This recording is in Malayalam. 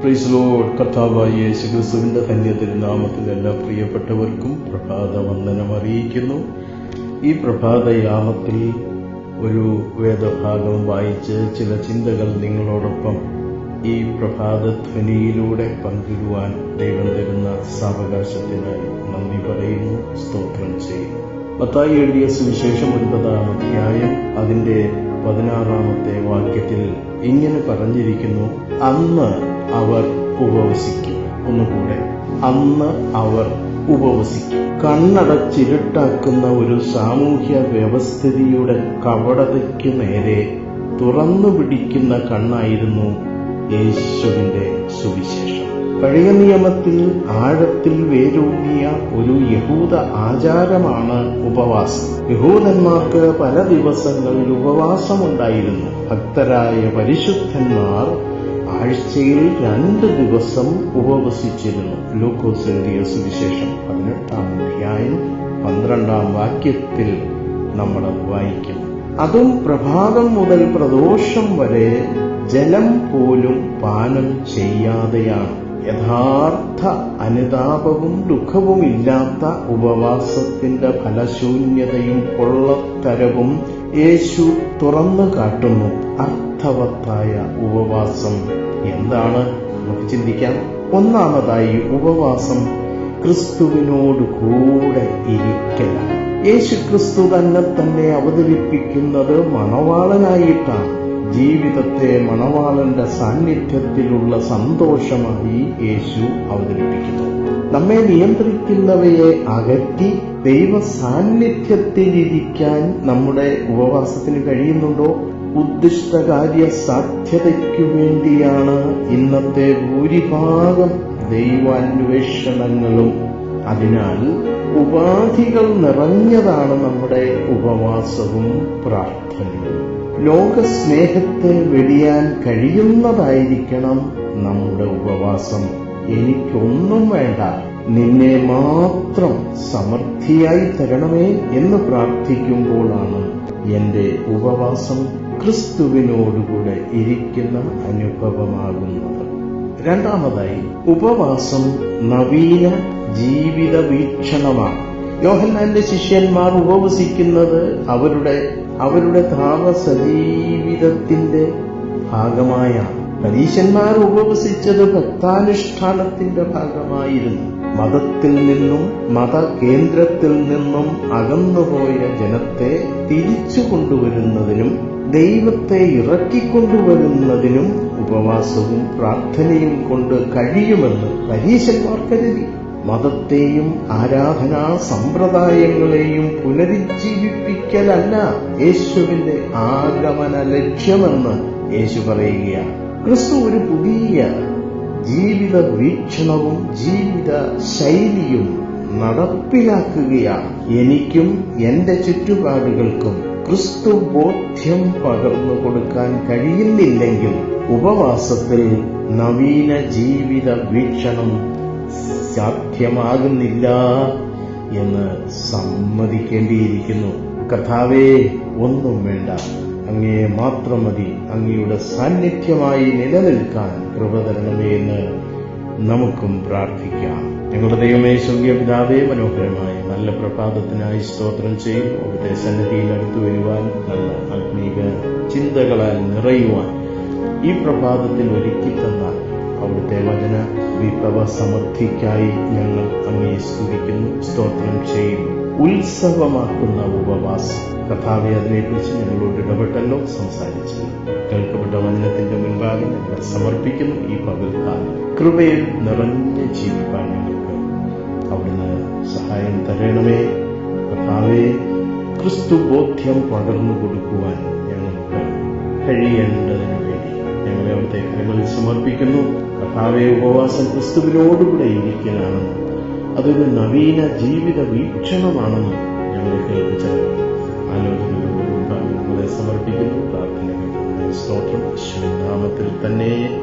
പ്രൈസ് ലോഡ് കർത്താവായ യേശു ക്രിസ്തുവിന്റെ ധന്യ തിരുനാമത്തിൽ എല്ലാ പ്രിയപ്പെട്ടവർക്കും പ്രഭാത വന്ദനം അറിയിക്കുന്നു. ഈ പ്രഭാതയാമത്തിൽ ഒരു വേദഭാഗം വായിച്ച് ചില ചിന്തകൾ നിങ്ങളോടൊപ്പം ഈ പ്രഭാതധ്വനിയിലൂടെ പങ്കിടുവാൻ ദൈവം തരുന്ന സാവകാശത്തിനായി നന്ദി പറയുന്നു സ്തോത്രം ചെയ്യുന്നു. മത്തായി എഴുതിയ സുവിശേഷം ഒൻപതാം അധ്യായം അതിന്റെ പതിനാറാമത്തെ വാക്യത്തിൽ ഇങ്ങനെ പറഞ്ഞിരിക്കുന്നു അന്ന് അവർ ഉപവസിക്കും. ഒന്നുകൂടെ അന്ന് അവർ ഉപവസിക്കും. കണ്ണടച്ചിരുട്ടാക്കുന്ന ഒരു സാമൂഹ്യ വ്യവസ്ഥിതിയുടെ കപടതയ്ക്ക് നേരെ തുറന്നു പിടിക്കുന്ന കണ്ണായിരുന്നു യേശുവിന്റെ സുവിശേഷം. പഴയ നിയമത്തിൽ ആഴത്തിൽ വേരൂന്നിയ ഒരു യഹൂദ ആചാരമാണ് ഉപവാസം. യഹൂദന്മാർക്ക് പല ദിവസങ്ങളിൽ ഉപവാസമുണ്ടായിരുന്നു. ഭക്തരായ പരിശുദ്ധന്മാർ ആഴ്ചയിൽ രണ്ട് ദിവസം ഉപവസിച്ചിരുന്നു. ലൂക്കോസ് എഴുതിയ സുവിശേഷം പതിനെട്ടാം അധ്യായം പന്ത്രണ്ടാം വാക്യത്തിൽ നമ്മൾ വായിക്കും. അതും പ്രഭാതം മുതൽ പ്രദോഷം വരെ ജലം പോലും പാനം ചെയ്യാതെയാണ്. യഥാർത്ഥ അനുതാപവും ദുഃഖവും ഇല്ലാത്ത ഉപവാസത്തിന്റെ ഫലശൂന്യതയും പൊള്ളത്തരവും യേശു തുറന്നു കാട്ടുന്നു. അർത്ഥവത്തായ ഉപവാസം. എന്താണ്? നമുക്ക് ചിന്തിക്കാം. ഒന്നാമതായി ഉപവാസം ക്രിസ്തുവിനോട് കൂടെ ഇരിക്കലാണ് യേശു ക്രിസ്തു തന്നെ തന്നെ അവതരിപ്പിക്കുന്നത് മണവാളനായിട്ടാണ് ജീവിതത്തെ മണവാളന്റെ സാന്നിധ്യത്തിലുള്ള സന്തോഷമായി യേശു അവതരിപ്പിക്കുന്നു. നമ്മെ നിയന്ത്രിക്കുന്നവയെ അകറ്റി ദൈവ സാന്നിധ്യത്തിലിരിക്കാൻ നമ്മുടെ ഉപവാസത്തിന് കഴിയുന്നുണ്ടോ? ഉദ്ദിഷ്ടകാര്യ സാധ്യതയ്ക്കു വേണ്ടിയാണ് ഇന്നത്തെ ഭൂരിഭാഗം ദൈവാന്വേഷണങ്ങളും. അതിനാൽ ഉപാധികൾ നിറഞ്ഞതാണ് നമ്മുടെ ഉപവാസവും പ്രാർത്ഥനയും. ലോകസ്നേഹത്തെ വെടിയാൻ കഴിയുന്നതായിരിക്കണം നമ്മുടെ ഉപവാസം. എനിക്കൊന്നും വേണ്ട. നിന്നെ മാത്രം സമൃദ്ധിയായി തരണമേ എന്ന് പ്രാർത്ഥിക്കുമ്പോഴാണ് എന്റെ ഉപവാസം ക്രിസ്തുവിനോടുകൂടെ ഇരിക്കുന്ന അനുഭവമാകുന്നത്. രണ്ടാമതായി ഉപവാസം നവീന ജീവിത വീക്ഷണമാണ് യോഹന്നാന്റെ ശിഷ്യന്മാർ ഉപവസിക്കുന്നത് അവരുടെ അവരുടെ താമസ ജീവിതത്തിന്റെ ഭാഗമായ പരീശന്മാർ ഉപവസിച്ചത് ഭക്താനുഷ്ഠാനത്തിന്റെ ഭാഗമായിരുന്നു. മതത്തിൽ നിന്നും മതകേന്ദ്രത്തിൽ നിന്നും അകന്നുപോയ ജനത്തെ തിരിച്ചു കൊണ്ടുവരുന്നതിനും ദൈവത്തെ ഇറക്കിക്കൊണ്ടുവരുന്നതിനും ഉപവാസവും പ്രാർത്ഥനയും കൊണ്ട് കഴിയുമെന്ന് പരീശന്മാർ കരുതി. മതത്തെയും ആരാധനാ സമ്പ്രദായങ്ങളെയും പുനരുജ്ജീവിപ്പിക്കലല്ല യേശുവിന്റെ ആഗമന ലക്ഷ്യമെന്ന് യേശു പറയുകയാണ്. ക്രിസ്തു ഒരു പുതിയ ജീവിത വീക്ഷണവും ജീവിത ശൈലിയും നടപ്പിലാക്കുകയാണ്. എനിക്കും എന്റെ ചുറ്റുപാടുകൾക്കും ക്രിസ്തു ബോധ്യം പകർന്നു കൊടുക്കാൻ കഴിയുന്നില്ലെങ്കിൽ ഉപവാസത്തിൽ നവീന ജീവിത വീക്ഷണം സാധ്യമാകുന്നില്ല എന്ന് സമ്മതിക്കേണ്ടിയിരിക്കുന്നു. കഥാവേ ഒന്നും വേണ്ട. അങ്ങേ മാത്രം മതി. അങ്ങയുടെ സാന്നിധ്യമായി നിലനിൽക്കാൻ കൃപ തരണമേ എന്ന് നമുക്കും പ്രാർത്ഥിക്കാം. ഞങ്ങളുടെ ദൈവമേ സ്വർഗീയ പിതാവേ മനോഹരമായ നല്ല പ്രഭാതത്തിനായി സ്തോത്രം ചെയ്യും അവിടുത്തെ സന്നിധിയിൽ അടുത്തു വരുവാൻ നല്ല ആത്മീക ചിന്തകളാൽ നിറയുവാൻ ഈ പ്രഭാതത്തിൽ ഒരുക്കി തന്ന അവിടുത്തെ വചന വിഭവ സമൃദ്ധിക്കായി ഞങ്ങൾ അങ്ങേ സ്തുതിക്കുന്നു സ്തോത്രം ചെയ്യുന്നു. ഉത്സവമാക്കുന്ന ഉപവാസം. കഥാവെ അതിനെക്കുറിച്ച് ഞങ്ങളോട് ഇടപെട്ടല്ലോ സംസാരിച്ചു കേൾക്കപ്പെട്ട വചനത്തിന്റെ മുൻപാകെ ഞങ്ങൾ സമർപ്പിക്കുന്നു ഈ പകൽക്കാലം. കൃപയിൽ നിറഞ്ഞ ജീവിക്കാൻ ഞങ്ങൾക്ക് അവിടുന്ന് സഹായം തരണമേ. കഥാവെ ക്രിസ്തു ബോധ്യം പകർന്നു കൊടുക്കുവാൻ ഞങ്ങൾക്ക് കഴിയേണ്ടതിന് വേണ്ടി ഞങ്ങളെ അവിടുത്തെ സമർപ്പിക്കുന്നു. കർത്താവെ ഉപവാസം ക്രിസ്തുവിനോടുകൂടെ ഇരിക്കലാണെന്നും അതൊരു നവീന ജീവിത വീക്ഷണമാണെന്നും ഞങ്ങൾ കേൾപ്പിച്ചത്. ആലോചനകളുടെ നമ്മളെ സമർപ്പിക്കുന്നു. പ്രാർത്ഥനകൾ സ്തോത്രം. ശ്രീനാമത്തിൽ തന്നെ